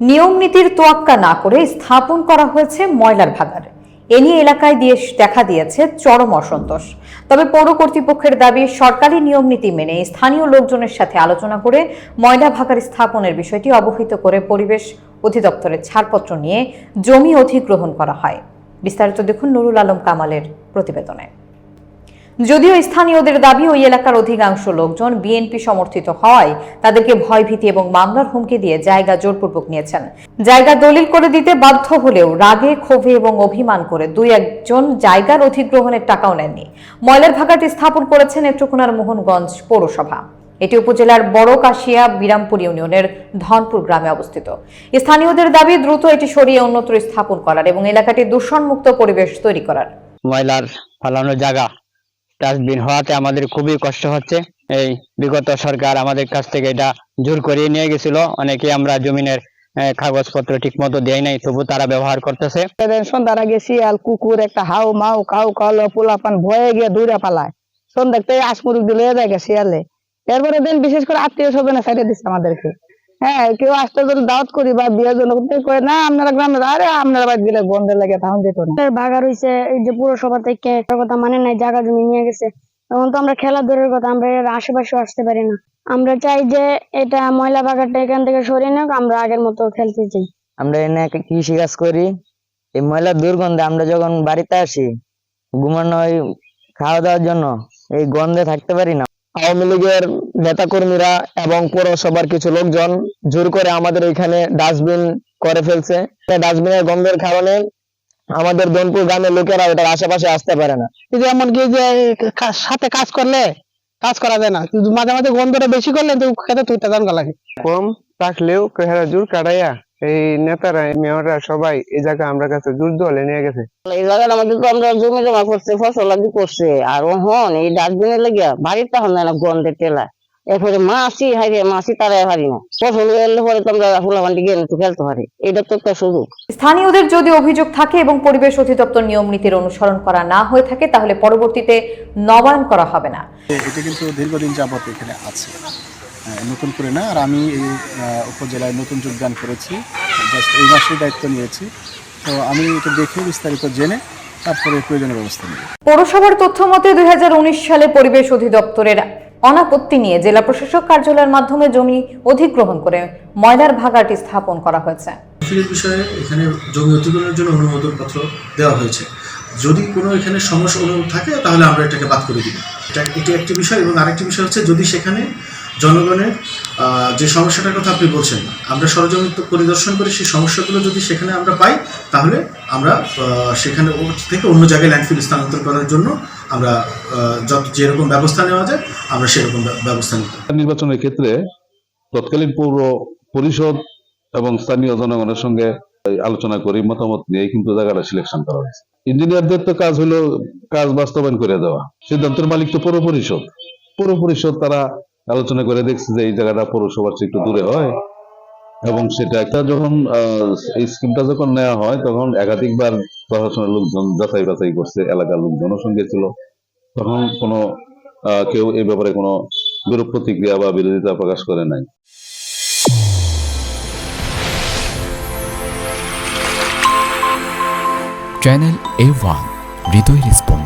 নিয়ম নীতির তোয়াক্কা না করে স্থাপন করা হয়েছে ময়লার ভাগার এ নিয়ে এলাকায় দিয়ে দেখা দিয়েছে চরম অসন্তোষ। তবে পৌর কর্তৃপক্ষের দাবি, সরকারি নিয়ম নীতি মেনে স্থানীয় লোকজনের সাথে আলোচনা করে ময়লা ভাগার স্থাপনের বিষয়টি অবহিত করে পরিবেশ অধিদপ্তরের ছাড়পত্র নিয়ে জমি অধিগ্রহণ করা হয়। বিস্তারিত দেখুন নুরুল আলম কামালের প্রতিবেদনে। যদিও স্থানীয়দের দাবি, ওই এলাকার অধিকাংশ লোকজন বিএনপি সমর্থিত হওয়ায় তাদেরকে ভয়ভীতি এবং মামলার হুমকি দিয়ে জায়গা জোরপূর্বক নিয়েছেন। জায়গা দলিল করে দিতে বাধ্য হলেও রাগে, ক্ষোভে এবং অভিমান করে দুই একজন জায়গার অধিগ্রহণের টাকাও নেননি। ময়লার ভাগাটি স্থাপন করেছে নেত্রকোনার মোহনগঞ্জ পৌরসভা। এটি উপজেলার বড় কাশিয়া বিরামপুর ইউনিয়নের ধনপুর গ্রামে অবস্থিত। স্থানীয়দের দাবি, দ্রুত এটি সরিয়ে অন্যত্র স্থাপন করার এবং এলাকাটি দূষণমুক্ত পরিবেশ তৈরি করার। ময়লার ফালানোর জায়গা ডাস্টবিন হওয়াতে আমাদের খুবই কষ্ট হচ্ছে। এই বিগত সরকার আমাদের কাছ থেকে এটা জোর করিয়ে নিয়ে গেছিল। অনেকে আমরা জমিনের কাগজপত্র ঠিক মতো দেয় নাই, তবু তারা ব্যবহার করতেছে। সন্ধ্যার আগে শিয়াল, কুকুর, একটা হাউ, মাউ, কাউ, কালো, পোলাপান ভয়ে গিয়ে দৌড়ে পালায়। সন্ধ্যা থেকে আসমুরুক দিলে দেখে শিয়ালে। এরপরে দিন বিশেষ করে আত্মীয় স্বজনে সাইডে দিচ্ছে আমাদেরকে। হ্যাঁ কেউ আসতে যদি দাওয়াত করি বা বিয়ের জন্য করতে কয় না আপনারা গ্রামে আরে আপনারা বাদ গেলে বন্ধে লাগে তখন যেত না। ভাগা রয়েছে এই যে পুরসভা থেকে কথা মানে নাই জায়গা জমি নিয়ে গেছে। তখন তো আমরা খেলাধুলার কথা আমরা এর আশেপাশেও আসতে পারি না। আমরা চাই যে এটা ময়লা বাগারটা এখান থেকে সরিয়ে নেক আমরা আগের মতো খেলতে চাই। আমরা এনে কৃষি কাজ করি। এই ময়লা দুর্গন্ধে আমরা যখন বাড়িতে আসি ঘুমানো খাওয়া দাওয়ার জন্য এই গন্ধে থাকতে পারি না। আওয়ামী লীগের নেতা কর্মীরা এবং পৌরসভার কিছু লোকজন জোর করে আমাদের এখানে ডাস্টবিন করে ফেলছে। ডাস্টবিনের গন্ধের কারণে আমাদের দনপুর গ্রামের লোকেরা ওটার আশেপাশে আসতে পারে না। কিন্তু এমনকি যে কা- সাথে কাজ করলে কাজ করা যায় না। কিন্তু মাঝে মাঝে গন্ধটা বেশি করলে তো খেতে তুইতে দান লাগে। কম থাকলেও কেহারা জোর কাটাইয়া এই নেতারা মেয়ররা সবাই এই জায়গা আমরা কাছে জোর দলে নিয়ে গেছে। এই জায়গার আমাদের তো আমরা জমি জমা করছে ফসল আদি করছে। আর হন এই ডাস্টবিনের লাগিয়া বাড়ির তখন না গন্ধের টেলা। এরপরে মাসি হাইরে মাসি তারাই পারি না। ফসল এলে পরে তো আমরা ফুলাফান্ডি গিয়ে একটু খেলতে পারি। এটা তো একটা সুযোগ। স্থানীয়দের যদি অভিযোগ থাকে এবং পরিবেশ অধিদপ্তর নিয়ম নীতির অনুসরণ করা না হয়ে থাকে তাহলে পরবর্তীতে নবায়ন করা হবে না। এটা কিন্তু দীর্ঘদিন যাবত এখানে আছে। নতুন করে না আর আমি এই উপজেলায় নতুন যোগদান করেছি জাস্ট এই মাসেই দায়িত্ব নিয়েছি। তো আমি এটা দেখে বিস্তারিত জেনে তারপরে প্রয়োজনীয় ব্যবস্থা নেব। পৌরসভার তথ্য মতে দুই হাজার উনিশ সালে পরিবেশ অধিদপ্তরের অনাপত্তি নিয়ে জেলা প্রশাসক কার্যালয়ের মাধ্যমে জমি অধিগ্রহণ করে ময়লার ভাগাটি স্থাপন করা হয়েছে। বিষয়ে এখানে জমি অধিগ্রহণের জন্য অনুমোদন পত্র দেওয়া হয়েছে। যদি কোনো এখানে সমস্যা অনুভব থাকে তাহলে আমরা এটাকে বাদ করে দিব। এটা এটি একটি বিষয় এবং আরেকটি বিষয় হচ্ছে যদি সেখানে জনগণের যে সমস্যাটার কথা আপনি বলছেন, আমরা সরজমিন পরিদর্শন করে, সেই সমস্যাগুলো যদি সেখানে আমরা পাই, তাহলে আমরা সেখানে থেকে অন্য জায়গায় ল্যান্ডফিল স্থানান্তর করার জন্য আমরা যত যেরকম ব্যবস্থা নেওয়া যায়, আমরা সেরকম ব্যবস্থা নিতে নির্বাচনের ক্ষেত্রে তৎকালীন পৌর পরিষদ এবং স্থানীয় জনগণের সঙ্গে আলোচনা করি, মতামত নিয়ে কিন্তু জায়গাটা সিলেকশন করা হয়েছে। ইঞ্জিনিয়ারদের তো কাজ হলো কাজ বাস্তবায়ন করে দেওয়া। সিদ্ধান্তের মালিক তো পৌর পরিষদ। পৌর পরিষদ তারা আলোচনা করে দেখছে যে এই জায়গাটা পৌরসভার চেয়ে একটু দূরে হয়। এবং সেটা একটা যখন এই স্কিমটা যখন নেওয়া হয়, তখন একাধিকবার প্রশাসনের লোকজন যাচাই বাছাই করছে, এলাকার লোকজনও সঙ্গে ছিল। তখন কোনো কেউ এই ব্যাপারে কোনো বিরূপ প্রতিক্রিয়া বা বিরোধিতা প্রকাশ করে নাই। চ্যানেল এ ওয়ান হৃদয় রেসপন্স